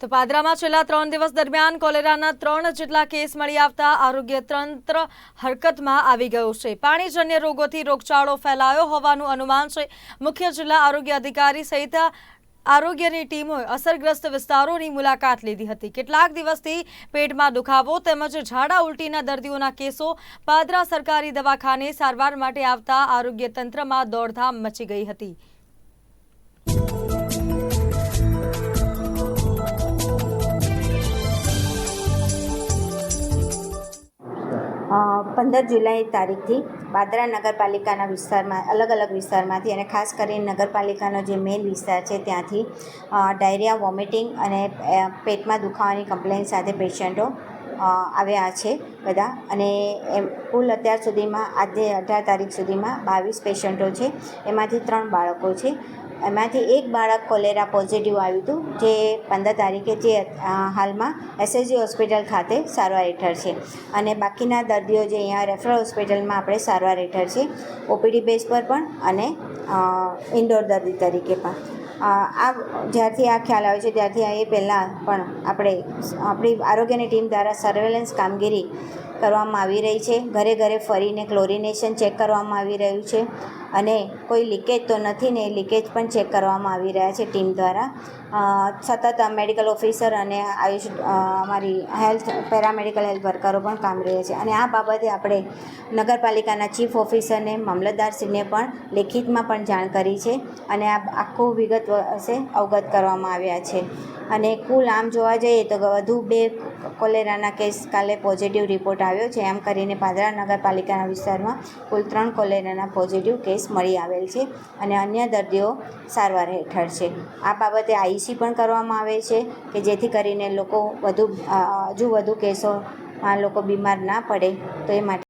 તો પાદરામાં છેલ્લા ત્રણ દિવસ દરમિયાન કોલેરાના ત્રણ જેટલા કેસ મળી આવતા આરોગ્ય તંત્ર હરકતમાં આવી ગયું છે. પાણીજન્ય રોગોથી રોગચાળો ફેલાયો હોવાનું અનુમાન છે. મુખ્ય જિલ્લા આરોગ્ય અધિકારી સહિત આરોગ્યની ટીમોએ અસરગ્રસ્ત વિસ્તારોની મુલાકાત લીધી હતી. કેટલાક દિવસથી પેટમાં દુખાવો તેમજ ઝાડા ઉલટીના દર્દીઓના કેસો પાદરા સરકારી દવાખાને સારવાર માટે આવતા આરોગ્ય તંત્રમાં દોડધામ મચી ગઈ હતી. પંદર જુલાઈ તારીખથી પાદરા નગરપાલિકાના વિસ્તારમાં, અલગ અલગ વિસ્તારમાંથી અને ખાસ કરીને નગરપાલિકાનો જે મેઇન વિસ્તાર છે ત્યાંથી ડાયરિયા, વોમિટિંગ અને પેટમાં દુખાવાની કમ્પ્લેન સાથે પેશન્ટો આવ્યા છે બધા. અને એમ, કુલ અત્યાર સુધીમાં, આજે અઢાર તારીખ સુધીમાં બાવીસ પેશન્ટો છે. એમાંથી ત્રણ બાળકો છે. એમાંથી એક બાળક કોલેરા પોઝિટિવ આવ્યું હતું, જે પંદર તારીખે જે હાલમાં એસએસજી હોસ્પિટલ ખાતે સારવાર હેઠળ છે. અને બાકીના દર્દીઓ જે અહીંયા રેફરલ હોસ્પિટલમાં આપણે સારવાર હેઠળ છે. ઓપીડી બેઝ પર પણ અને ઇન્ડોર દર્દી તરીકે પણ. આ જ્યારથી આ ખ્યાલ આવ્યો છે, ત્યારથી આ એ પહેલાં પણ આપણે આપણી આરોગ્યની ટીમ દ્વારા સર્વેલન્સ કામગીરી કરવામાં આવી રહી છે. ઘરે ઘરે ફરીને ક્લોરિનેશન ચેક કરવામાં આવી રહ્યું છે. અને કોઈ લીકેજ તો નથી ને લીકેજ પણ ચેક કરવામાં આવી રહ્યા છે ટીમ દ્વારા. સતત મેડિકલ ઓફિસર અને આયુષ અમારી હેલ્થ પેરામેડિકલ હેલ્થ વર્કરો પણ કામ રહ્યા છે. અને આ બાબતે આપણે નગરપાલિકાના ચીફ ઓફિસરને મામલતદારશ્રીને પણ લેખિતમાં પણ જાણ કરી છે અને આ આખું વિગત હશે અવગત કરવામાં આવ્યા છે. અને કુલ આમ જોવા જઈએ તો વધુ બે કોલેરાના કેસ કાલે પોઝિટિવ રિપોર્ટ આવ્યો છે. એમ કરીને પાદરા નગરપાલિકાના વિસ્તારમાં કુલ ત્રણ કોલેરાના પોઝિટિવ કેસ મળી આવેલ છે અને અન્ય દર્દીઓ સારવાર હેઠળ છે. આ બાબતે આઈસી પણ કરવામાં આવે છે કે જેથી કરીને લોકો વધુ હજુ વધુ કેસોમાં લોકો બીમાર ના પડે તો એ માટે